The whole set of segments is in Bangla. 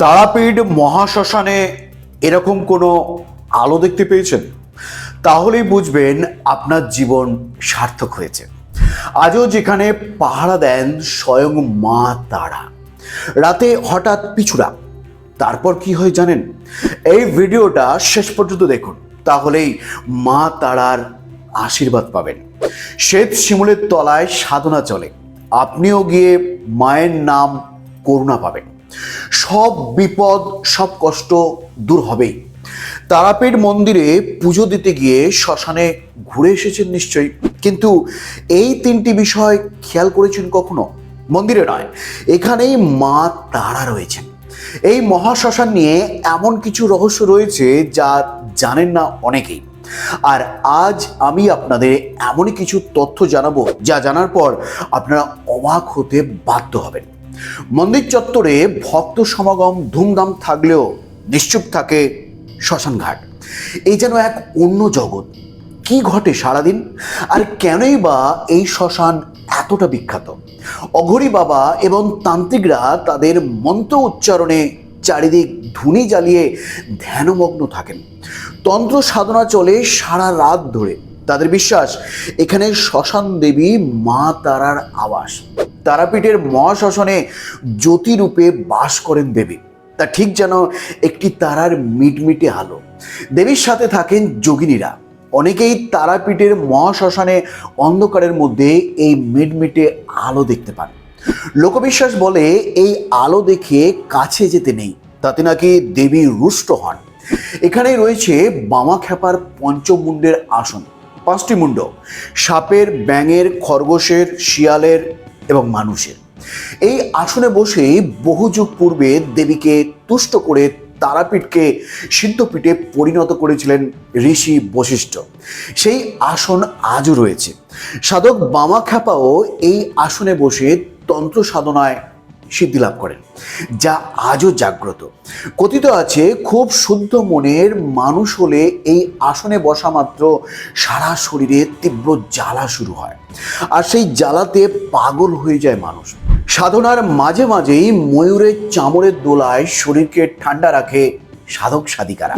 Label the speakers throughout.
Speaker 1: তারাপীঠ মহাশ্মশানে এরকম কোনো আলো দেখতে পেয়েছেন? তাহলেই বুঝবেন আপনার জীবন সার্থক হয়েছে। আজও যেখানে পাহারা দেন স্বয়ং মা তারা। রাতে হঠাৎ পিছুরা। তারপর কি হয় জানেন? এই ভিডিওটা শেষ পর্যন্ত দেখুন, তাহলেই মা তারার আশীর্বাদ পাবেন। শ্বেত শিমুলের তলায় সাধনা চলে। আপনিও গিয়ে মায়ের নাম করুণা পাবেন। সব বিপদ, সব কষ্ট দূর হবেই। তারাপীঠ মন্দিরে পুজো দিতে গিয়ে শ্মশানে ঘুরে এসেছেন নিশ্চয়ই। কিন্তু এই তিনটি বিষয় খেয়াল করেছেন কখনো? মন্দিরে নয়, এখানেই মা তারা রয়েছেন। এই মহাশ্মশান নিয়ে এমন কিছু রহস্য রয়েছে যা জানেন না অনেকেই। আর আজ আমি আপনাদের এমনই কিছু তথ্য জানাব, যা জানার পর আপনারা অবাক হতে বাধ্য হবেন। মন্দির চত্বরে ভক্ত সমাগম ধুমধাম থাকলেও নিশ্চুপ থাকে শ্মশানঘাট। এই যেন এক অন্য জগৎ। কি ঘটে সারাদিন? আর কেনই বা এই শ্মশান এতটা বিখ্যাত? অঘরী বাবা এবং তান্ত্রিকরা তাদের মন্ত্র উচ্চারণে চারিদিক ধুনি জ্বালিয়ে ধ্যানমগ্ন থাকেন। তন্ত্র সাধনা চলে সারা রাত ধরে। তাদের বিশ্বাস। এখানে শ্মশান দেবী মা তারার আবাস। তারাপীঠের মহাশ্মশানে জ্যোতিরূপে বাস করেন দেবী। তা ঠিক যেন একটি তারার মিটমিটে আলো। দেবীর সাথে থাকেন যোগিনীরা। অনেকেই তারাপীঠের মহাশ্মশানে অন্ধকারের মধ্যে এই মিটমিটে আলো দেখতে পান। লোকবিশ্বাস বলে, এই আলো দেখে কাছে যেতে নেই। তাতে নাকি দেবী রুষ্ট হন। এখানে রয়েছে বামা খ্যাপার পঞ্চমুণ্ডের আসন। পাঁচটি মুণ্ড সাপের, ব্যাঙের, খরগোশের, শিয়ালের এবং মানুষের। এই আসনে বসে বহু যুগ পূর্বে দেবীকে তুষ্ট করে তারাপীঠকে সিদ্ধপীঠে পরিণত করেছিলেন ঋষি বশিষ্ঠ। সেই আসন আজও রয়েছে। সাধক বামা খ্যাপাও এই আসনে বসে তন্ত্র সাধনায় সিদ্ধি লাভ করেন, যা আজও জাগ্রত। কথিত আছে, খুব শুদ্ধ মনের মানুষ হলে এই আসনে বসা মাত্র সারা শরীরে তীব্র জ্বালা শুরু হয়। আর সেই জ্বালাতে পাগল হয়ে যায় মানুষ। সাধনার মাঝে মাঝেই ময়ূরের চামড়ের দোলায় শরীরকে ঠান্ডা রাখে সাধক সাধিকারা।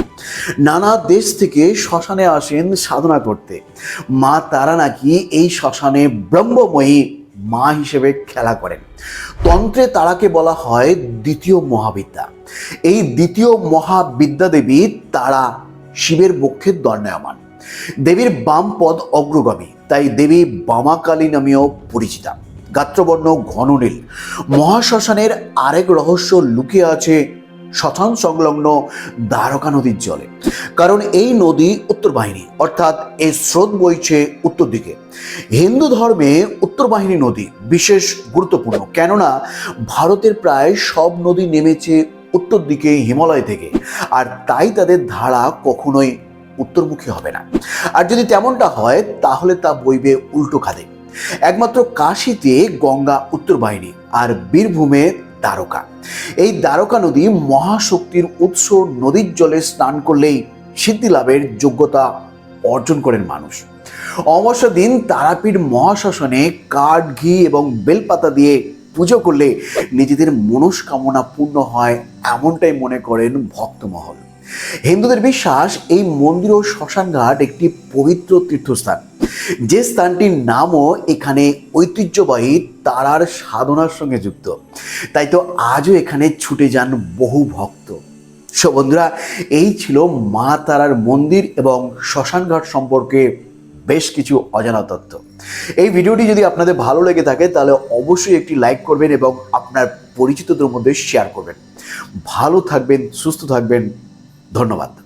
Speaker 1: নানা দেশ থেকে শ্মশানে আসেন সাধনা করতে। মা তারা নাকি এই শ্মশানে ব্রহ্মময়ী মা হিসেবে খেলা করেন। তন্ত্রে তারাকে বলা হয় দ্বিতীয় মহাবিদ্যা। এই দ্বিতীয় মহাবিদ্যা দেবী তারা শিবের বক্ষের দণ্ডায়মান। দেবীর বাম পদ অগ্রগামী, তাই দেবী বামাকালী নামেও পরিচিতা। গাত্রবর্ণ ঘননীল মহাশ্মশানের আরেক রহস্য লুকিয়ে আছে শ্মশান সংলগ্ন দ্বারকা নদীর জলে। কারণ এই নদী উত্তর বাহিনী, অর্থাৎ এই স্রোত বইছে উত্তর দিকে। হিন্দু ধর্মে উত্তর বাহিনী নদী বিশেষ গুরুত্বপূর্ণ, কেননা ভারতের প্রায় সব নদী নেমেছে উত্তর দিকে হিমালয় থেকে, আর তাই তাদের ধারা কখনোই উত্তরমুখী হবে না। আর যদি তেমনটা হয়, তাহলে তা বইবে উল্টো খাদে একমাত্র কাশিতে গঙ্গা উত্তর বাহিনী, আর বীরভূমে দ্বারকা। এই দ্বারকা নদী মহাশক্তির উৎস, নদীর জলে স্নান করলেই সিদ্ধি লাভের যোগ্যতা অর্জন করেন মানুষ। অমাবস্যা দিন তারাপীঠ মহাশ্মশানে কাঠ, ঘি এবং বেলপাতা দিয়ে পুজো করলে নিজেদের মনস্কামনা পূর্ণ হয় এমনটাই মনে করেন ভক্তমহল। হিন্দুদের বিশ্বাস এই মন্দির ও শ্মশানঘাট একটি পবিত্র তীর্থস্থান। যে স্থানটির নামও এখানে ঐতিহ্যবাহী তারার সাধনার সঙ্গে যুক্ত। তাই তো আজও এখানে ছুটে যান বহু ভক্ত। সো বন্ধুরা, এই ছিল মা তারার মন্দির এবং শ্মশানঘাট সম্পর্কে বেশ কিছু অজানা তথ্য। এই ভিডিওটি যদি আপনাদের ভালো লেগে থাকে, তাহলে অবশ্যই একটি লাইক করবেন এবং আপনার পরিচিতদের মধ্যে শেয়ার করবেন। ভালো থাকবেন, সুস্থ থাকবেন। ধন্যবাদ।